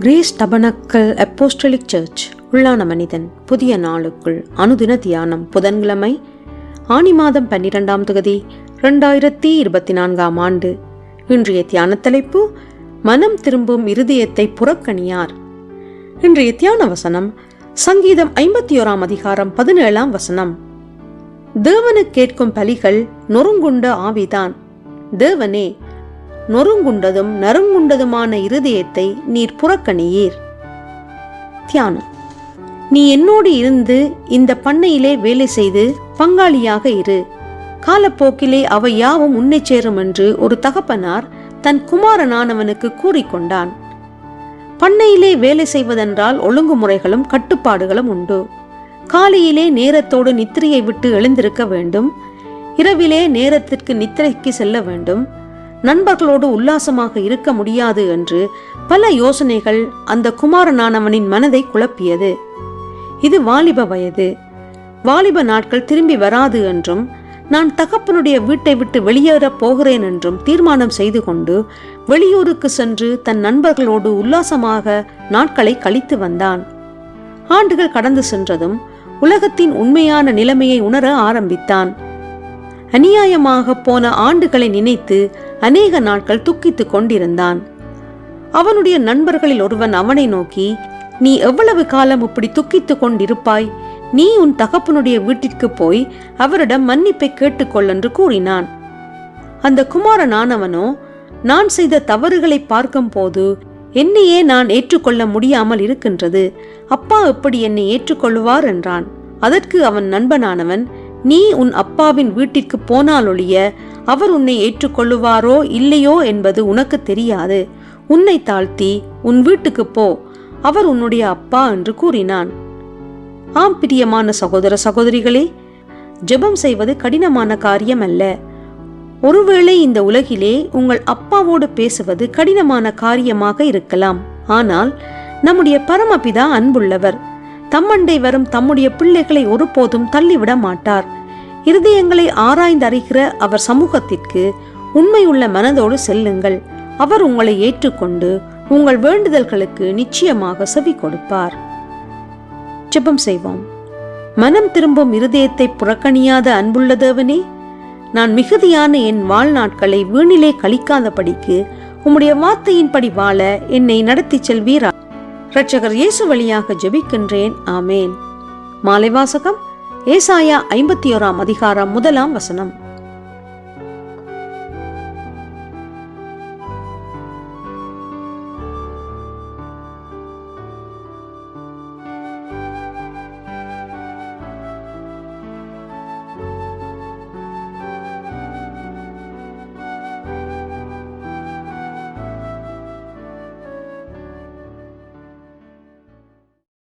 Grace tabernacle apostolic search உள்ளான மனிதன் புதிய நாளுக்குள் அனுதின தியானம் புதன்கிழமை ஆனி மாதம் பன்னிரெண்டாம் தொகுதி ரெண்டாயிரத்தி இருபத்தி நான்காம் ஆண்டு. இன்றைய தியான தலைப்பு மனம் திரும்பும் இருதயத்தை புறக்கணியார். இன்றைய தியான வசனம் சங்கீதம் ஐம்பத்தி ஓராம் அதிகாரம் பதினேழாம் வசனம். தேவனு கேட்கும் பலிகள் நொறுங்குண்ட ஆவிதான். தேவனே நொறுங்குண்டதும் நறுங்குண்டதுமான இருதயத்தை நீர் புறக்கணியீர். தியானம். நீ என்னோடு இருந்து இந்த பண்ணையிலே வேலை செய்து பங்காளியாக இரு. காலப்போக்கிலே அவை யாவும் உன்னை சேரும் என்று ஒரு தகப்பனார் தன் குமாரனானவனுக்கு கூறிக்கொண்டான். பண்ணையிலே வேலை செய்வதென்றால் ஒழுங்குமுறைகளும் கட்டுப்பாடுகளும் உண்டு. காலையிலே நேரத்தோடு நித்திரையை விட்டு எழுந்திருக்க வேண்டும். இரவிலே நேரத்திற்கு நித்திரைக்கு செல்ல வேண்டும். நண்பர்களோடு உல்லாசமாக இருக்க முடியாது என்று பல யோசனைகள் அந்த குமாரனானவனின் மனதை குழப்பியது. இது வாலிப வயது. வாலிப நாட்கள் திரும்பி வராது என்றும் நான் தகப்பனுடைய வீட்டை விட்டு வெளியேறப் போகிறேன் என்றும் தீர்மானம் செய்து கொண்டு வெளியூருக்கு சென்று தன் நண்பர்களோடு உல்லாசமாக நாட்களை கழித்து வந்தான். ஆண்டுகள் கடந்து சென்றதும் உலகத்தின் உண்மையான நிலைமையை உணர ஆரம்பித்தான். அநியாயமாக போன ஆண்டுகளை நினைத்து அநேக நாட்கள் துக்கித்துக் கொண்டிருந்தான். அவனுடைய நண்பர்களில் ஒருவன் அவனை நோக்கி நீ எவ்வளவு காலம் இப்படி துக்கித்துக் கொண்டிருப்பாய்? நீ உன் தகப்பனுடைய வீட்டிற்கு போய் அவரிடம் மன்னிப்பை கேட்டுக்கொள் என்று கூறினான். அந்த குமாரனானவனோ நான் செய்த தவறுகளை பார்க்கும்போது என்னையே நான் ஏற்றுக்கொள்ள முடியாமல் இருக்கின்றது. அப்பா எப்படி என்னை ஏற்றுக்கொள்வார்? என்றான். அதற்கு அவன் நண்பனானவன் நீ உன் அப்பாவின் வீட்டிற்கு போனாலொழிய அவர் உன்னை ஏற்றுக்கொள்ளுவாரோ இல்லையோ என்பது உனக்கு தெரியாது. உன்னை தாழ்த்தி உன் வீட்டுக்கு போ. அவர் உன்னுடைய அப்பா என்று கூறினான். ஆம் பிரியமான சகோதர சகோதரிகளே ஜெபம் செய்வது கடினமான காரியம் அல்ல. ஒருவேளை இந்த உலகிலே உங்கள் அப்பாவோடு பேசுவது கடினமான காரியமாக இருக்கலாம். ஆனால் நம்முடைய பரமபிதா அன்புள்ளவர். தம்மண்டை வரும் தம்முடைய பிள்ளைகளை ஒருபோதும் தள்ளிவிட மாட்டார். இருதயங்களை ஆராய்ந்தறிகிற அவர் சமூகத்திற்கு உண்மையுள்ள மனதோடு செல்லுங்கள். அவர் உங்களை ஏற்றுக்கொண்டு உங்கள் வேண்டுதல்களுக்கு நிச்சயமாக செவி கொடுப்பார். ஜெபம் செய்வோம். மனம் திரும்பும் இருதயத்தை புறக்கணியாத அன்புள்ள தேவனே நான் மிகுதியான என் வாழ்நாட்களை வீணிலே கழிக்காதபடிக்கு உம்முடைய வார்த்தையின்படி வாழ என்னை நடத்தி செல்வீரா? இரட்சகர் இயேசு வழியாக ஜெபிக்கின்றேன். ஆமேன். மாலை வாசகம். ஏசாயா ஐம்பத்தி ஓராம் அதிகாரம் முதலாம் வசனம்.